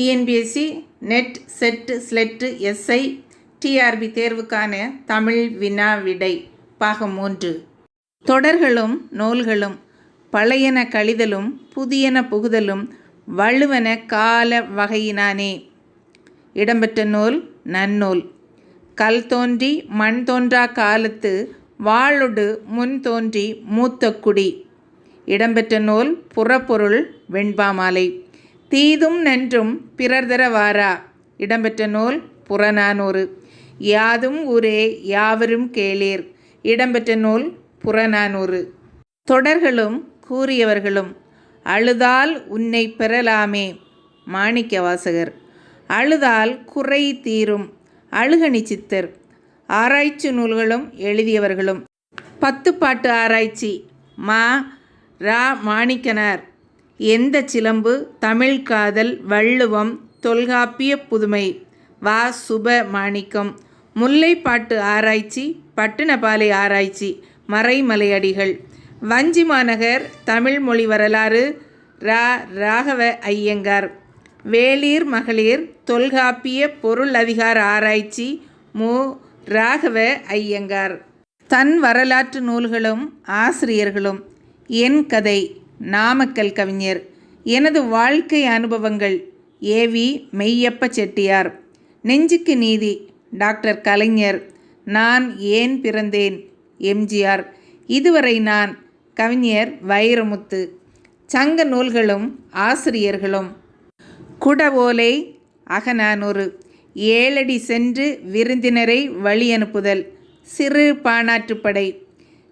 TNPSC NET SET SLET SI TRB தேர்வுக்கான தமிழ் வினா விடை பாகம் மூன்று. தொடர்களும் நூல்களும் பழையன கழிதலும் புதியன புகுதலும் வலுவன கால வகையினானே. இடம்பெற்ற நூல் நன்னூல். கல் தோன்றி மண் தோன்றா காலத்து வாளொடு முன் தோன்றி மூத்த குடி. இடம்பெற்ற நூல் புறப்பொருள் வெண்பாமாலை. தீதும் நன்றும் பிறர் தர வாரா? இடம்பெற்ற நூல் புறநானூறு. யாதும் ஊரே யாவரும் கேளீர். இடம்பெற்ற நூல் புறநானூறு. தொடர்களும் கூறியவர்களும் அழுதால் உன்னை பெறலாமே மாணிக்க வாசகர். அழுதால் குறை தீரும் அழுகணி சித்தர். ஆராய்ச்சி நூல்களும் எழுதியவர்களும். பத்து பாட்டு ஆராய்ச்சி. மா. ரா. மாணிக்கனார். எந்த சிலம்பு தமிழ் காதல் வள்ளுவம் தொல்காப்பிய புதுமை? வா சுப மாணிக்கம். முல்லைப்பாட்டு ஆராய்ச்சி பட்டினப்பாலை ஆராய்ச்சி மறைமலையடிகள். வஞ்சி மாநகர் தமிழ் மொழி வரலாறு ரா ராகவ ஐயங்கார். வேளீர் மகளிர் தொல்காப்பிய பொருள் அதிகார ஆராய்ச்சி மு ராகவ ஐயங்கார். தன் வரலாற்று நூல்களும் ஆசிரியர்களும். என் கதை. நாமக்கல் கவிஞர். எனது வாழ்க்கை அனுபவங்கள். ஏவி மெய்யப்ப செட்டியார். நெஞ்சுக்கு நீதி. டாக்டர் கலைஞர். நான் ஏன் பிறந்தேன்? எம்ஜிஆர் இதுவரை நான் கவிஞர் வைரமுத்து. சங்க நூல்களும் ஆசிரியர்களும். குடவோலை அகநானூறு. ஏழடி சென்று விருந்தினரை வழி அனுப்புதல் சிறு பாணாற்றுப்படை.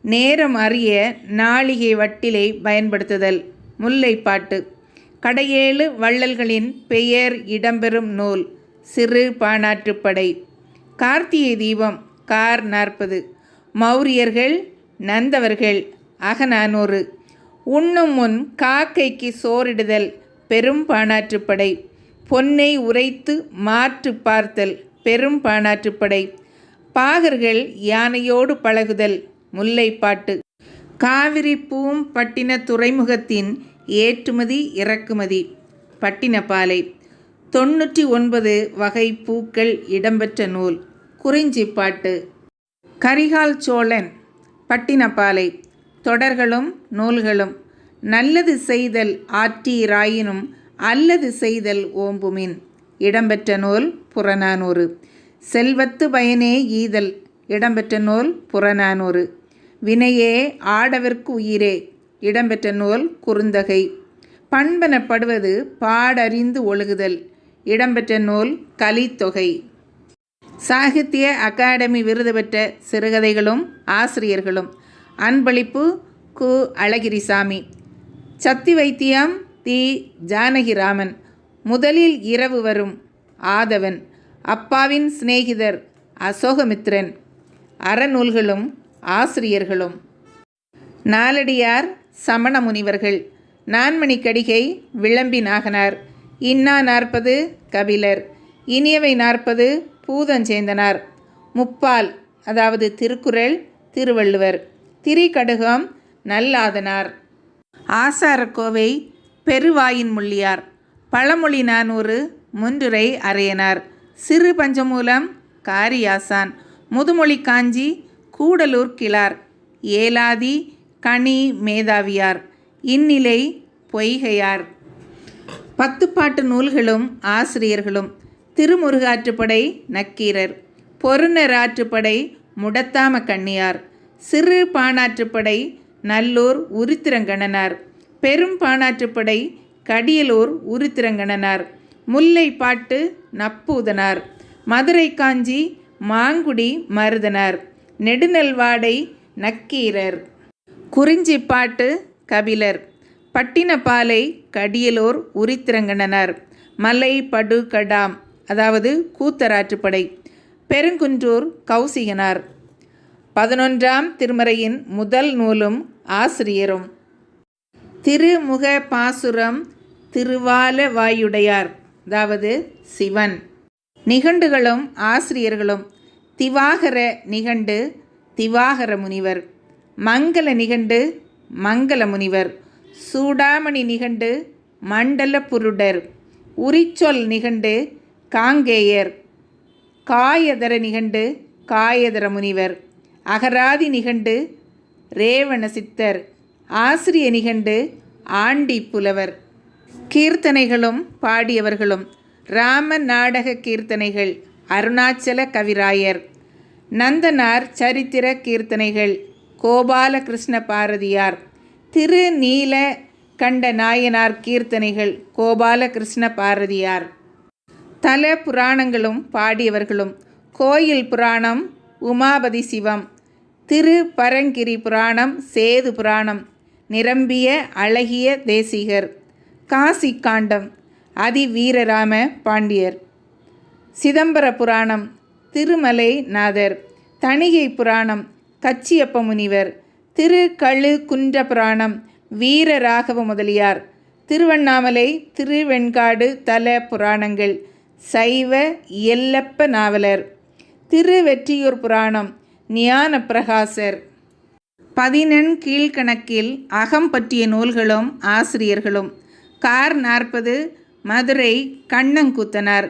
நேரம் அறிய நாளிகை வட்டிலை பயன்படுத்துதல். முல்லைப்பாட்டு. கடையேழு வள்ளல்களின் பெயர் இடம்பெறும் நூல். சிறு பாணாற்றுப்படை. கார்த்திகை தீபம் கார் நாற்பது. மௌரியர்கள் நந்தவர்கள் அகநானூறு. உண்ணும் முன் காக்கைக்கு சோறிடுதல். பெரும் பாணாற்றுப்படை. பொன்னை உரைத்து மாற்று பார்த்தல். பெரும் பாணாற்றுப்படை. பாகர்கள் யானையோடு பழகுதல். முல்லைப்பாட்டு. காவிரி பூம் பட்டின துறைமுகத்தின் ஏற்றுமதி இறக்குமதி. பட்டினப்பாலை. தொண்ணூற்றி ஒன்பது வகை பூக்கள் இடம்பெற்ற நூல். குறிஞ்சிப்பாட்டு. கரிகால் சோழன். பட்டினப்பாலை. தொடர்களும் நூல்களும். நல்லது செய்தல் ஆற்றீராயினும் அல்லது செய்தல் ஓம்புமின். இடம்பெற்ற நூல் புறநானூறு. செல்வத்து பயனே ஈதல். இடம்பெற்ற நூல் புறநானூறு. வினையே ஆடவர்க்கு உயிரே. இடம்பெற்ற நூல் குறுந்தகை. பண்பனப்படுவது பாடறிந்து ஒழுகுதல். இடம்பெற்ற நூல் கலித்தொகை. சாகித்ய அகாடமி விருது பெற்ற சிறுகதைகளும் ஆசிரியர்களும். அன்பளிப்பு கு. அழகிரிசாமி. சத்தி வைத்தியம் தி. ஜானகிராமன். முதலில் இரவு வரும். ஆதவன். அப்பாவின் சிநேகிதர். அசோகமித்ரன். அறநூல்களும் ஆசிரியர்களும். நாலடியார் சமண முனிவர்கள் நான்மணி கடிகை விளம்பி நாகனார் இன்னா நாற்பது கபிலர் இனியவை நாற்பது பூதஞ்சேந்தனார் முப்பால் அதாவது திருக்குறள் திருவள்ளுவர் திரிகடுகம் நல்லாதனார். ஆசாரக்கோவை பெருவாயின் முள்ளியார் பழமொழி நானூறு முன்றுரை அறையனார் சிறு பஞ்சமூலம் காரியாசான் முதுமொழி காஞ்சி கூடலூர் கிளார் ஏலாதி கனி மேதாவியார் இந்நிலை பொய்கையார். பத்துப்பாட்டு நூல்களும் ஆசிரியர்களும் திருமுருகாற்றுப்படை நக்கீரர் பொருணராற்றுப்படை முடத்தாம கண்ணியார் சிறு பாணாற்றுப்படை நல்லூர் உருத்திரங்கணனார் பெரும் பாணாற்றுப்படை கடியலூர் உருத்திரங்கணனார் முல்லைப்பாட்டு நப்பூதனார் மதுரை காஞ்சி மாங்குடி மருதனார். நெடுநெல்வாடை நக்கீரர். குறிஞ்சிப்பாட்டு கபிலர். பட்டினப்பாலை கடியலூர் உரித்திரங்கணனார் மலை படு கடாம் அதாவது கூத்தராற்றுப்படை. பெருங்குன்றூர் கௌசிகனார். பதினொன்றாம் திருமறையின் முதல் நூலும் ஆசிரியரும். திருமுக பாசுரம் திருவாலவாயுடையார் அதாவது சிவன். நிகண்டுகளும் ஆசிரியர்களும் திவாகர நிகண்டு திவாகர முனிவர். மங்கள நிகண்டு மங்கள முனிவர். சூடாமணி நிகண்டு மண்டல புருடர். உரிச்சொல் நிகண்டு காங்கேயர். காயதர நிகண்டு காயதர முனிவர். அகராதி நிகண்டு ரேவண சித்தர். ஆசிரிய நிகண்டு ஆண்டி புலவர். கீர்த்தனைகளும் பாடியவர்களும். ராம நாடக கீர்த்தனைகள். அருணாச்சல கவிராயர் நந்தனார் சரித்திர கீர்த்தனைகள் கோபாலகிருஷ்ண பாரதியார் திருநீல கண்ட நாயனார் கீர்த்தனைகள் கோபாலகிருஷ்ண பாரதியார். தல புராணங்களும் பாடியவர்களும் கோயில் புராணம் உமாபதி சிவம் திரு பரங்கிரி புராணம் சேது புராணம் நிரம்பிய அழகிய தேசிகர் காசி காண்டம் அதிவீரராம பாண்டியர். சிதம்பர புராணம் திருமலை நாதர் தணிகை புராணம் கச்சியப்ப முனிவர் திரு கழு குன்ற புராணம் வீரராகவ முதலியார். திருவண்ணாமலை திருவெண்காடு தல புராணங்கள் சைவ எல்லப்ப நாவலர். திருவெற்றியூர் புராணம் ஞான பிரகாசர் பதினெண் கீழ்கணக்கில் அகம் பற்றிய நூல்களும் ஆசிரியர்களும். கார் நாற்பது மதுரை கண்ணங்கூத்தனார்.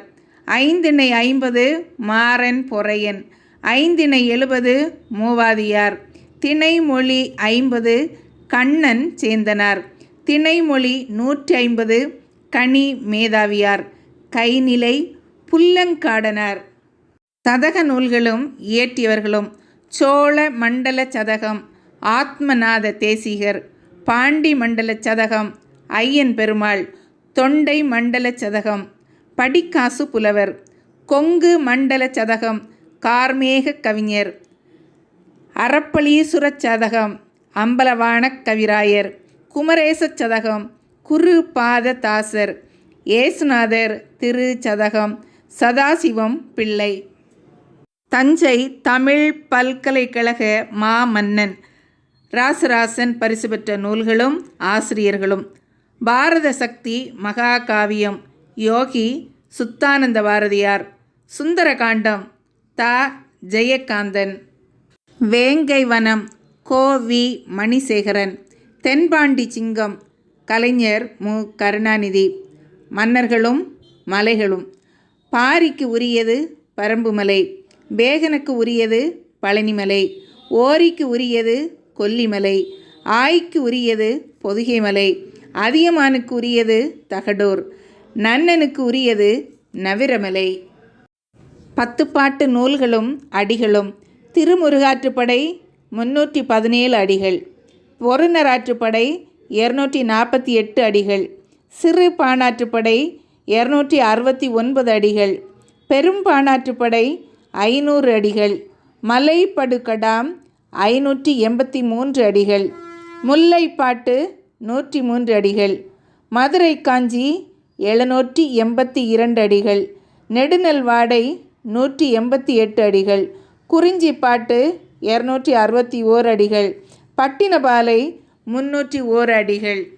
ஐந்திணை ஐம்பது மாறன் பொறையன். ஐந்திணை எழுபது மூவாதியார். திணைமொழி ஐம்பது கண்ணன் சேந்தனார். திணைமொழி நூற்றி ஐம்பது கனி மேதாவியார். கைநிலை புல்லங்காடனார். சதக நூல்களும் இயற்றியவர்களும் சோழ மண்டல சதகம் ஆத்மநாத தேசிகர். பாண்டி மண்டல சதகம் ஐயன் பெருமாள். தொண்டை மண்டல சதகம் படிக்காசு புலவர் கொங்கு மண்டல சதகம் கார்மேக கவிஞர் அறப்பளீசுர சதகம் அம்பலவான கவிராயர் குமரேச சதகம் குரு பாத தாசர் ஏசுநாதர் திரு சதகம் சதாசிவம் பிள்ளை. தஞ்சை தமிழ் பல்கலைக்கழக மாமன்னன் ராசராசன் பரிசு பெற்ற நூல்களும் ஆசிரியர்களும். பாரத சக்தி மகாகாவியம். யோகி சுத்தானந்த பாரதியார். சுந்தரகாண்டம் தா. ஜெயகாந்தன். வேங்கை வனம் கோ. வி. மணிசேகரன். தென்பாண்டி சிங்கம் கலைஞர் மு. கருணாநிதி. மன்னர்களும் மலைகளும். பாரிக்கு உரியது பரம்புமலை பேகனுக்கு உரியது பழனிமலை ஓரிக்கு உரியது கொல்லிமலை ஆய்க்கு உரியது பொதுகைமலை அதியமானுக்கு உரியது தகடூர். நன்னனுக்கு உரியது நவிரமலை பத்துப்பாட்டு நூல்களும் அடிகளும். திருமுருகாற்றுப்படை முன்னூற்றி பதினேழு அடிகள். பொருநராற்றுப்படை இரநூற்றி நாற்பத்தி எட்டு அடிகள். சிறு பாணாற்றுப்படை இரநூற்றி அறுபத்தி ஒன்பது அடிகள். பெரும் பாணாற்றுப்படை ஐநூறு அடிகள். மலைப்படுகடாம் ஐநூற்றி எண்பத்தி மூன்று அடிகள். முல்லைப்பாட்டு நூற்றி மூன்று அடிகள். மதுரை காஞ்சி எழுநூற்றி எண்பத்தி இரண்டு அடிகள். நெடுநெல்வாடை நூற்றி எண்பத்தி எட்டு அடிகள். குறிஞ்சிப்பாட்டு இரநூற்றி அறுபத்தி ஓர் அடிகள். பட்டினபாலை முன்னூற்றி ஓர் அடிகள்.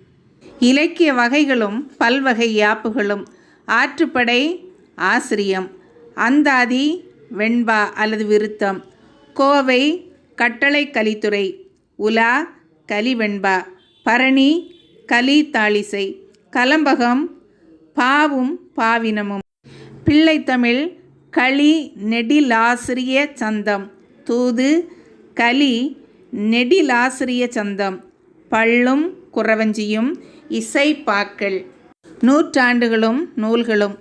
இலக்கிய வகைகளும் பல்வகை யாப்புகளும். ஆற்றுப்படை ஆசிரியம். அந்தாதி வெண்பா அல்லது விருத்தம். கோவை கட்டளை கலித்துறை உலா கலிவெண்பா. பரணி கலி தாளிசை கலம்பகம் பாவும் பாவினமும். பிள்ளைத்தமிழ் களி நெடிலாசிரிய சந்தம். தூது கலி நெடிலாசிரிய சந்தம். பள்ளும் குறவஞ்சியும் இசைப்பாக்கள் நூற்றாண்டுகளும் நூல்களும்.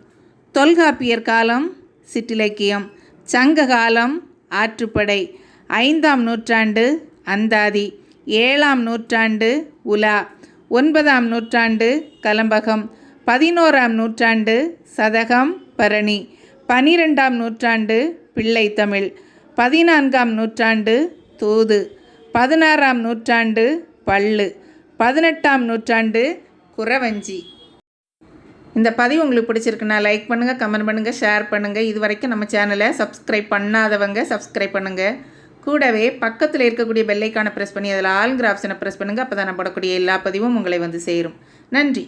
தொல்காப்பியர் காலம் சிற்றிலக்கியம். சங்க காலம் ஆற்றுப்படை. ஐந்தாம் நூற்றாண்டு அந்தாதி. ஏழாம் நூற்றாண்டு உலா. ஒன்பதாம் நூற்றாண்டு கலம்பகம். பதினோராம் நூற்றாண்டு சதகம் பரணி. பனிரெண்டாம் நூற்றாண்டு பிள்ளை தமிழ். பதினான்காம் நூற்றாண்டு தூது. பதினாறாம் நூற்றாண்டு பள்ளு பதினெட்டாம் நூற்றாண்டு குறவஞ்சி. இந்த பதிவு உங்களுக்கு பிடிச்சிருக்குன்னா லைக் பண்ணுங்கள் கமெண்ட் பண்ணுங்கள் ஷேர் பண்ணுங்கள் இது வரைக்கும் நம்ம சேனலை சப்ஸ்கிரைப் பண்ணாதவங்க சப்ஸ்கிரைப் பண்ணுங்கள் கூடவே பக்கத்தில் இருக்கக்கூடிய பெல்லைக்கான ப்ரெஸ் பண்ணி அதில் ஆல்கிற ஆப்ஷனை ப்ரெஸ் பண்ணுங்கள் அப்போ தான் நான் போடக்கூடிய எல்லா பதிவும் உங்களை வந்து சேரும். நன்றி.